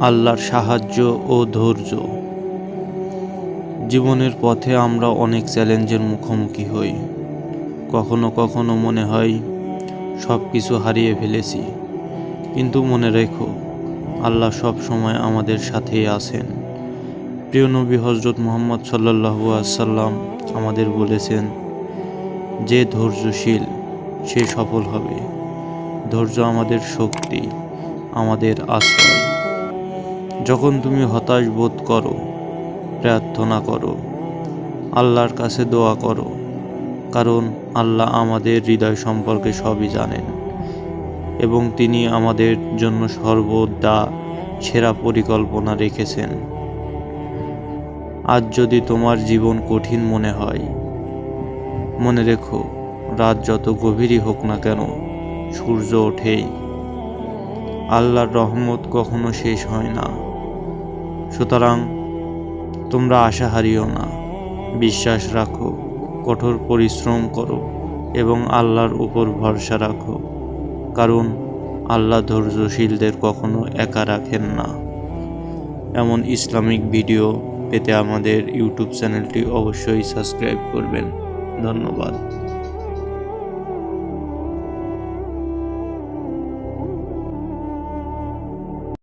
আল্লাহর সাহায্য ও ধৈর্য। জীবনের পথে আমরা অনেক চ্যালেঞ্জের মুখোমুখি হই। কখনো কখনো মনে হয় সব কিছু হারিয়ে ফেলেছি। কিন্তু মনে রেখো, আল্লাহ সব সময় আমাদের সাথেই আছেন। প্রিয় নবী হজরত মোহাম্মদ সাল্লাহু আসাল্লাম আমাদের বলেছেন, যে ধৈর্যশীল, সে সফল হবে। ধৈর্য আমাদের শক্তি। আমাদের আশ্রয়। যখন তুমি হতাশ বোধ করো, প্রার্থনা করো, আল্লাহর কাছে দোয়া করো, কারণ আল্লাহ আমাদের হৃদয় সম্পর্কে সবই জানেন এবং তিনি আমাদের জন্য সর্বদা সেরা পরিকল্পনা রেখেছেন। আজ যদি তোমার জীবন কঠিন মনে হয়, মনে রেখো, রাত যত গভীরই হোক না কেন, সূর্য ওঠেই। আল্লাহর রহমত কখনো শেষ হয় না। সুতরাং তোমরা আশা হারিও না। বিশ্বাস রাখো, কঠোর পরিশ্রম করো এবং আল্লাহর উপর ভরসা রাখো। কারণ আল্লাহ ধৈর্যশীলদের কখনো একা রাখেন না। এমন ইসলামিক ভিডিও পেতে আমাদের ইউটিউব চ্যানেলটি অবশ্যই সাবস্ক্রাইব করবেন। ধন্যবাদ।